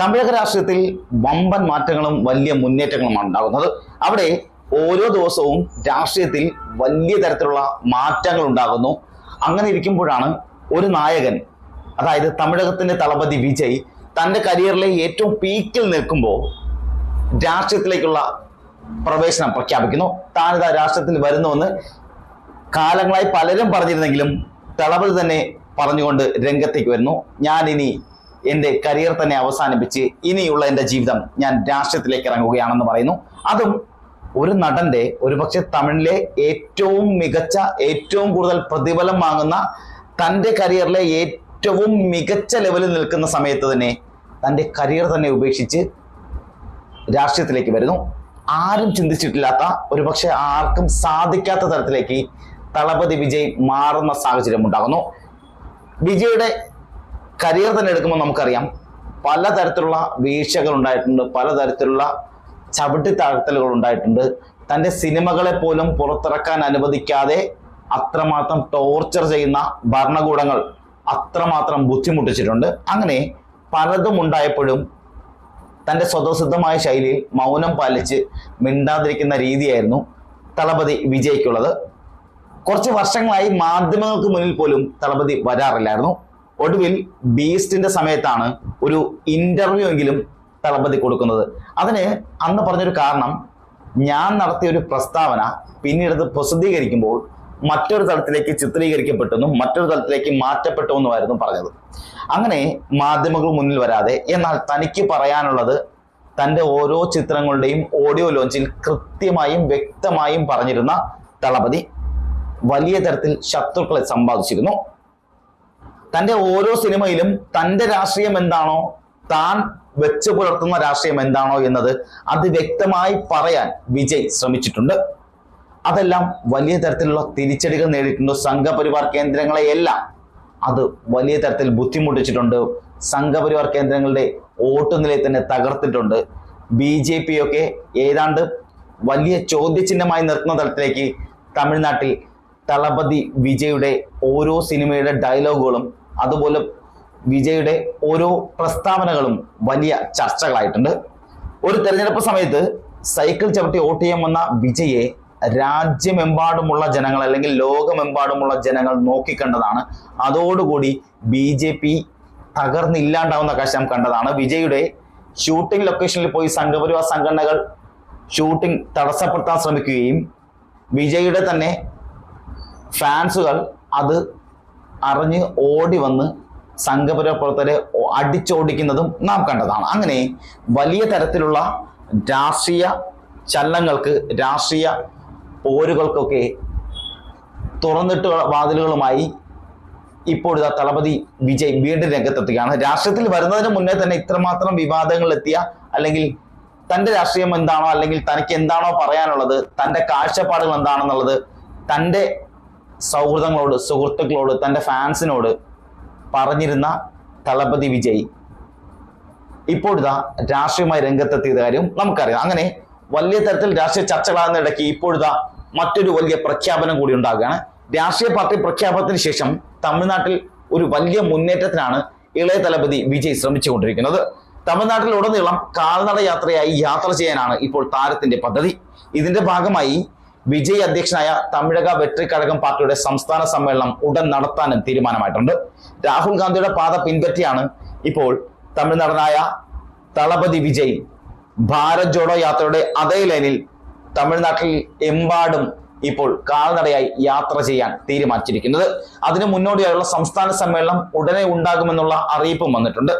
തമിഴക രാഷ്ട്രീയത്തിൽ വമ്പൻ മാറ്റങ്ങളും വലിയ മുന്നേറ്റങ്ങളുമാണ് ഉണ്ടാകുന്നത്. അവിടെ ഓരോ ദിവസവും രാഷ്ട്രീയത്തിൽ വലിയ തരത്തിലുള്ള മാറ്റങ്ങൾ ഉണ്ടാകുന്നു. അങ്ങനെ ഇരിക്കുമ്പോഴാണ് ഒരു നായകൻ അതായത് തമിഴകത്തിന്റെ തളപതി വിജയ് തന്റെ കരിയറിലെ ഏറ്റവും പീക്കിൽ നിൽക്കുമ്പോൾ രാഷ്ട്രീയത്തിലേക്കുള്ള പ്രവേശനം പ്രഖ്യാപിക്കുന്നു. താനിതാ രാഷ്ട്രീയത്തിൽ വരുന്നുവെന്ന് കാലങ്ങളായി പലരും പറഞ്ഞിരുന്നെങ്കിലും തളപതി തന്നെ പറഞ്ഞുകൊണ്ട് രംഗത്തേക്ക് വരുന്നു. ഞാൻ ഇനി എന്റെ കരിയർ തന്നെ അവസാനിപ്പിച്ച് ഇനിയുള്ള എന്റെ ജീവിതം ഞാൻ രാഷ്ട്രീയത്തിലേക്ക് ഇറങ്ങുകയാണെന്ന് പറയുന്നു. അതും ഒരു നടന്റെ ഒരുപക്ഷെ തമിഴിലെ ഏറ്റവും മികച്ച ഏറ്റവും കൂടുതൽ പ്രതിഫലം വാങ്ങുന്ന തന്റെ കരിയറിലെ ഏറ്റവും മികച്ച ലെവലിൽ നിൽക്കുന്ന സമയത്ത് തന്നെ തന്റെ കരിയർ തന്നെ ഉപേക്ഷിച്ച് രാഷ്ട്രീയത്തിലേക്ക് വരുന്നു. ആരും ചിന്തിച്ചിട്ടില്ലാത്ത ഒരുപക്ഷെ ആർക്കും സാധിക്കാത്ത തരത്തിലേക്ക് തളപതി വിജയ് മാറുന്ന സാഹചര്യം ഉണ്ടാകുന്നു വിജയുടെ കരിയർ തന്നെ എടുക്കുമ്പോൾ നമുക്കറിയാം. പലതരത്തിലുള്ള വീഴ്ചകൾ ഉണ്ടായിട്ടുണ്ട്. പലതരത്തിലുള്ള ചവിട്ടിത്താഴ്ത്തലുകൾ ഉണ്ടായിട്ടുണ്ട്. തന്റെ സിനിമകളെ പോലും പുറത്തിറക്കാൻ അനുവദിക്കാതെ അത്രമാത്രം ടോർച്ചർ ചെയ്യുന്ന ഭരണകൂടങ്ങൾ അത്രമാത്രം ബുദ്ധിമുട്ടിച്ചിട്ടുണ്ട്. അങ്ങനെ പലതും ഉണ്ടായപ്പോഴും തന്റെ സ്വതസിദ്ധമായ ശൈലിയിൽ മൗനം പാലിച്ച് മിണ്ടാതിരിക്കുന്ന രീതിയായിരുന്നു തളപതി വിജയ്ക്കുള്ളത്. കുറച്ച് വർഷങ്ങളായി മാധ്യമങ്ങൾക്ക് മുന്നിൽ പോലും തളപതി വരാറില്ലായിരുന്നു. ഒടുവിൽ ബീസ്റ്റിന്റെ സമയത്താണ് ഒരു ഇന്റർവ്യൂ എങ്കിലും തളപതി കൊടുക്കുന്നത്. അതിന് അന്ന് പറഞ്ഞൊരു കാരണം ഞാൻ നടത്തിയ ഒരു പ്രസ്താവന പിന്നീട് അത് പ്രസിദ്ധീകരിക്കുമ്പോൾ മറ്റൊരു തലത്തിലേക്ക് ചിത്രീകരിക്കപ്പെട്ടെന്നും മറ്റൊരു തലത്തിലേക്ക് മാറ്റപ്പെട്ടു എന്നുമായിരുന്നു പറഞ്ഞത്. അങ്ങനെ മാധ്യമങ്ങൾ മുന്നിൽ വരാതെ എന്നാൽ തനിക്ക് പറയാനുള്ളത് തന്റെ ഓരോ ചിത്രങ്ങളുടെയും ഓഡിയോ ലോഞ്ചിൽ കൃത്യമായും വ്യക്തമായും പറഞ്ഞിരുന്ന തളപതി വലിയ തരത്തിൽ ശത്രുക്കളെ സമ്പാദിച്ചിരുന്നു. തന്റെ ഓരോ സിനിമയിലും തന്റെ രാഷ്ട്രീയം എന്താണോ താൻ വെച്ചു പുലർത്തുന്ന രാഷ്ട്രീയം എന്താണോ എന്നത് അത് വ്യക്തമായി പറയാൻ വിജയ് ശ്രമിച്ചിട്ടുണ്ട്. അതെല്ലാം വലിയ തരത്തിലുള്ള തിരിച്ചടികൾ നേടിയിട്ടുണ്ട്. സംഘപരിവാർ കേന്ദ്രങ്ങളെയെല്ലാം അത് വലിയ തരത്തിൽ ബുദ്ധിമുട്ടിച്ചിട്ടുണ്ട്. സംഘപരിവാർ കേന്ദ്രങ്ങളുടെ വോട്ട് നിലയെ തന്നെ തകർത്തിട്ടുണ്ട്. ബി ജെ പി ഒക്കെ ഏതാണ്ട് വലിയ ചോദ്യചിഹ്നമായി നിർത്തുന്ന തലത്തിലേക്ക് തമിഴ്നാട്ടിൽ തളപതി വിജയുടെ ഓരോ സിനിമയുടെ ഡയലോഗുകളും അതുപോലെ വിജയുടെ ഓരോ പ്രസ്താവനകളും വലിയ ചർച്ചകളായിട്ടുണ്ട്. ഒരു തെരഞ്ഞെടുപ്പ് സമയത്ത് സൈക്കിൾ ചവിട്ടി വോട്ട് ചെയ്യാൻ വന്ന വിജയെ രാജ്യമെമ്പാടുമുള്ള ജനങ്ങൾ അല്ലെങ്കിൽ ലോകമെമ്പാടുമുള്ള ജനങ്ങൾ നോക്കിക്കണ്ടതാണ്. അതോടുകൂടി ബി ജെ പി തകർന്നില്ലാണ്ടാവുന്ന കാഴ്ച നാം കണ്ടതാണ്. വിജയുടെ ഷൂട്ടിംഗ് ലൊക്കേഷനിൽ പോയി സംഘപരിവാർ സംഘടനകൾ ഷൂട്ടിംഗ് തടസ്സപ്പെടുത്താൻ ശ്രമിക്കുകയും വിജയുടെ തന്നെ ഫാൻസുകൾ അത് അറിഞ്ഞ് ഓടി വന്ന് സംഘപരിവാർ പ്രവർത്തകരെ അടിച്ചോടിക്കുന്നതും നാം കണ്ടതാണ്. അങ്ങനെ വലിയ തരത്തിലുള്ള രാഷ്ട്രീയ ചലനങ്ങൾക്ക് രാഷ്ട്രീയ പോരുകൾക്കൊക്കെ തുറന്നിട്ട് വാതിലുകളുമായി ഇപ്പോൾ ഇതാ തളപതി വിജയ് വീണ്ടും രംഗത്തെത്തുകയാണ്. രാഷ്ട്രീയത്തിൽ വരുന്നതിന് മുന്നേ തന്നെ ഇത്രമാത്രം വിവാദങ്ങൾ എത്തിയ അല്ലെങ്കിൽ തന്റെ രാഷ്ട്രീയം എന്താണോ അല്ലെങ്കിൽ തനിക്ക് എന്താണോ പറയാനുള്ളത് തന്റെ കാഴ്ചപ്പാടുകൾ എന്താണെന്നുള്ളത് തന്റെ സൗഹൃദങ്ങളോട് സുഹൃത്തുക്കളോട് തന്റെ ഫാൻസിനോട് പറഞ്ഞിരുന്ന തളപതി വിജയ്. ഇപ്പോൾ ഇതാ രാഷ്ട്രീയമായി രംഗത്തെത്തിയത് കാര്യം നമുക്കറിയാം. അങ്ങനെ വലിയ തരത്തിൽ രാഷ്ട്രീയ ചർച്ചകളാകുന്ന ഇടയ്ക്ക് ഇപ്പോഴിതാ മറ്റൊരു വലിയ പ്രഖ്യാപനം കൂടി ഉണ്ടാകുകയാണ്. രാഷ്ട്രീയ പാർട്ടി പ്രഖ്യാപനത്തിന് ശേഷം തമിഴ്നാട്ടിൽ ഒരു വലിയ മുന്നേറ്റത്തിനാണ് ഇളയ തലപതി വിജയ് ശ്രമിച്ചുകൊണ്ടിരിക്കുന്നത്. തമിഴ്നാട്ടിൽ ഉടനീളം കാൽനട യാത്രയായി യാത്ര ചെയ്യാനാണ് ഇപ്പോൾ താരത്തിന്റെ പദ്ധതി. ഇതിന്റെ ഭാഗമായി വിജയ് അധ്യക്ഷനായ തമിഴക വെട്രി കഴകം പാർട്ടിയുടെ സംസ്ഥാന സമ്മേളനം ഉടൻ നടത്താനും തീരുമാനമായിട്ടുണ്ട്. രാഹുൽ ഗാന്ധിയുടെ പാത പിൻപറ്റിയാണ് ഇപ്പോൾ തമിഴ്നാടനായ തളപതി വിജയ് ഭാരത് ജോഡോ യാത്രയുടെ അതേ ലൈനിൽ തമിഴ്നാട്ടിൽ എമ്പാടും ഇപ്പോൾ കാൽനടയായി യാത്ര ചെയ്യാൻ തീരുമാനിച്ചിരിക്കുന്നത്. അതിനു മുന്നോടിയായുള്ള സംസ്ഥാന സമ്മേളനം ഉടനെ ഉണ്ടാകുമെന്നുള്ള അറിയിപ്പും വന്നിട്ടുണ്ട്.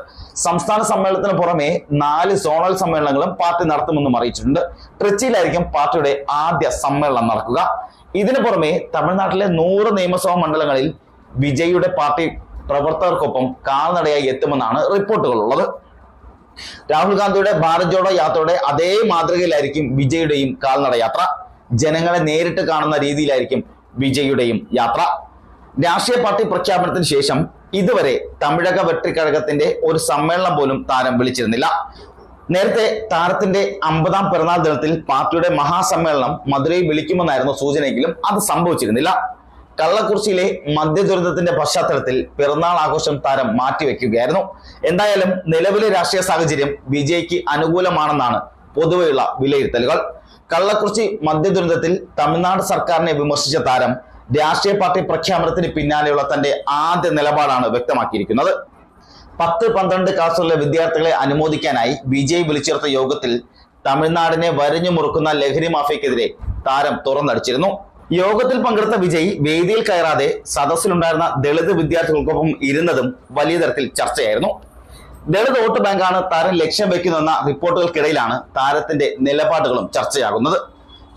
സംസ്ഥാന സമ്മേളനത്തിന് പുറമെ നാല് സോണൽ സമ്മേളനങ്ങളും പാർട്ടി നടത്തുമെന്നും അറിയിച്ചിട്ടുണ്ട്. ട്രിച്ചിയിലായിരിക്കും പാർട്ടിയുടെ ആദ്യ സമ്മേളനം നടക്കുക. ഇതിനു പുറമെ തമിഴ്നാട്ടിലെ നൂറ് നിയമസഭാ മണ്ഡലങ്ങളിൽ വിജയുടെ പാർട്ടി പ്രവർത്തകർക്കൊപ്പം കാൽനടയായി എത്തുമെന്നാണ് റിപ്പോർട്ടുകളുള്ളത്. രാഹുൽ ഗാന്ധിയുടെ ഭാരത് ജോഡോ യാത്രയുടെ അതേ മാതൃകയിലായിരിക്കും വിജയുടെയും കാൽനട യാത്ര. ജനങ്ങളെ നേരിട്ട് കാണുന്ന രീതിയിലായിരിക്കും വിജയുടെയും യാത്ര. രാഷ്ട്രീയ പാർട്ടി പ്രഖ്യാപനത്തിന് ശേഷം ഇതുവരെ തമിഴക വെട്ടിക്കഴകത്തിന്റെ ഒരു സമ്മേളനം പോലും താരം വിളിച്ചിരുന്നില്ല. നേരത്തെ താരത്തിന്റെ അമ്പതാം പിറന്നാൾ ദിനത്തിൽ പാർട്ടിയുടെ മഹാസമ്മേളനം മധുരയിൽ വിളിക്കുമെന്നായിരുന്നു സൂചനയെങ്കിലും അത് സംഭവിച്ചിരുന്നില്ല. കള്ളക്കുറിച്ചിയിലെ മദ്യദുരന്തത്തിന്റെ പശ്ചാത്തലത്തിൽ പിറന്നാൾ ആഘോഷം താരം മാറ്റിവെക്കുകയായിരുന്നു. എന്തായാലും നിലവിലെ രാഷ്ട്രീയ സാഹചര്യം വിജയ്ക്ക് അനുകൂലമാണെന്നാണ് പൊതുവെയുള്ള വിലയിരുത്തലുകൾ. കള്ളക്കുറിച്ചി മദ്യദുരന്തത്തിൽ തമിഴ്നാട് സർക്കാരിനെ വിമർശിച്ച താരം രാഷ്ട്രീയ പാർട്ടി പ്രഖ്യാപനത്തിന് പിന്നാലെയുള്ള തന്റെ ആദ്യ നിലപാടാണ് വ്യക്തമാക്കിയിരിക്കുന്നത്. പത്ത് പന്ത്രണ്ട് ക്ലാസ്സുകളിലെ വിദ്യാർത്ഥികളെ അനുമോദിക്കാനായി ബി ജെ വിളിച്ചേർത്ത യോഗത്തിൽ തമിഴ്നാടിനെ വരഞ്ഞു മുറുക്കുന്ന ലഹരി മാഫിയക്കെതിരെ താരം തുറന്നടിച്ചിരുന്നു. യോഗത്തിൽ പങ്കെടുത്ത വിജയ് വേദിയിൽ കയറാതെ സദസ്സിലുണ്ടായിരുന്ന ദളിത് വിദ്യാർത്ഥികൾക്കൊപ്പം ഇരുന്നതും വലിയ തരത്തിൽ ചർച്ചയായിരുന്നു. ദളിത് വോട്ട് ബാങ്കാണ് താരം ലക്ഷ്യം വെക്കുന്നതെന്ന റിപ്പോർട്ടുകൾക്കിടയിലാണ് താരത്തിന്റെ നിലപാടുകളും ചർച്ചയാകുന്നത്.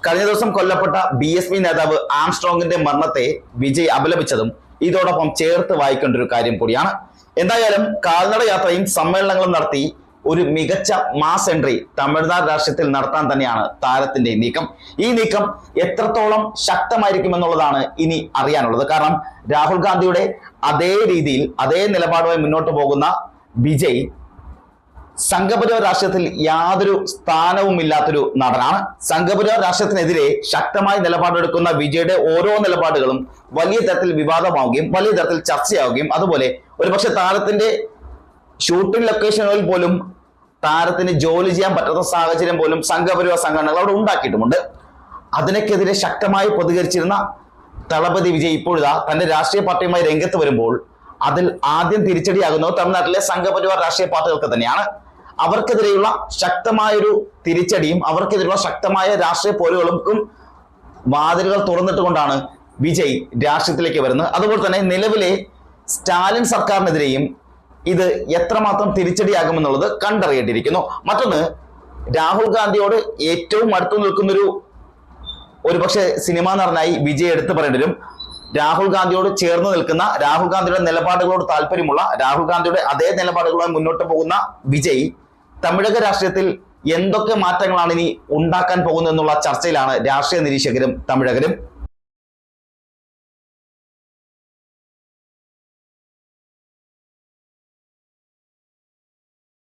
കഴിഞ്ഞ ദിവസം കൊല്ലപ്പെട്ട ബി എസ് പി നേതാവ് ആംസ്ട്രോങ്ങിന്റെ മരണത്തെ വിജയ് അപലപിച്ചതും ഇതോടൊപ്പം ചേർത്ത് വായിക്കേണ്ട ഒരു കാര്യം കൂടിയാണ്. എന്തായാലും കാൽനട യാത്രയും സമ്മേളനങ്ങളും നടത്തി ഒരു മികച്ച മാസ് എൻട്രി തമിഴ്നാട് രാഷ്ട്രീയത്തിൽ നടത്താൻ തന്നെയാണ് താരത്തിന്റെ നീക്കം. ഈ നീക്കം എത്രത്തോളം ശക്തമായിരിക്കും എന്നുള്ളതാണ് ഇനി അറിയാനുള്ളത്. കാരണം രാഹുൽ ഗാന്ധിയുടെ അതേ രീതിയിൽ അതേ നിലപാടുമായി മുന്നോട്ട് പോകുന്ന വിജയ് സംഘപരിവാർ രാഷ്ട്രീയത്തിൽ യാതൊരു സ്ഥാനവും ഇല്ലാത്തൊരു നടനാണ്. സംഘപരിവാർ രാഷ്ട്രീയത്തിനെതിരെ ശക്തമായി നിലപാടെടുക്കുന്ന വിജയുടെ ഓരോ നിലപാടുകളും വലിയ തരത്തിൽ വിവാദമാവുകയും വലിയ തരത്തിൽ ചർച്ചയാവുകയും അതുപോലെ ഒരുപക്ഷെ താരത്തിന്റെ ഷൂട്ടിംഗ് ലൊക്കേഷനുകളിൽ പോലും താരത്തിന് ജോലി ചെയ്യാൻ പറ്റാത്ത സാഹചര്യം പോലും സംഘപരിവാർ സംഘടനകൾ അവിടെ ഉണ്ടാക്കിയിട്ടുമുണ്ട്. അതിനൊക്കെതിരെ ശക്തമായി പ്രതികരിച്ചിരുന്ന തളപതി വിജയ് ഇപ്പോഴിതാ തന്റെ രാഷ്ട്രീയ പാർട്ടിയുമായി രംഗത്ത് വരുമ്പോൾ അതിൽ ആദ്യം തിരിച്ചടിയാകുന്നത് തമിഴ്നാട്ടിലെ സംഘപരിവാർ രാഷ്ട്രീയ പാർട്ടികൾക്ക് തന്നെയാണ്. അവർക്കെതിരെയുള്ള ശക്തമായൊരു തിരിച്ചടിയും അവർക്കെതിരെയുള്ള ശക്തമായ രാഷ്ട്രീയ പോലുകൾക്കും വാതിലുകൾ തുറന്നിട്ടുകൊണ്ടാണ് വിജയ് രാഷ്ട്രീയത്തിലേക്ക് വരുന്നത്. അതുപോലെ തന്നെ നിലവിലെ സ്റ്റാലിൻ സർക്കാരിനെതിരെയും ഇത് എത്രമാത്രം തിരിച്ചടിയാകുമെന്നുള്ളത് കണ്ടറിയേണ്ടിയിരിക്കുന്നു. മറ്റൊന്ന് രാഹുൽ ഗാന്ധിയോട് ഏറ്റവും അടുത്തു നിൽക്കുന്നൊരു ഒരുപക്ഷെ സിനിമാ നടനായി വിജയ് എടുത്തു പറയേണ്ടി വരും. രാഹുൽ ഗാന്ധിയോട് ചേർന്ന് നിൽക്കുന്ന രാഹുൽ ഗാന്ധിയുടെ നിലപാടുകളോട് താല്പര്യമുള്ള രാഹുൽ ഗാന്ധിയുടെ അതേ നിലപാടുകളുമായി മുന്നോട്ട് പോകുന്ന വിജയ് തമിഴക രാഷ്ട്രീയത്തിൽ എന്തൊക്കെ മാറ്റങ്ങളാണ് ഇനി ഉണ്ടാക്കാൻ പോകുന്നത് എന്നുള്ള ചർച്ചയിലാണ് രാഷ്ട്രീയ നിരീക്ഷകരും തമിഴകരും.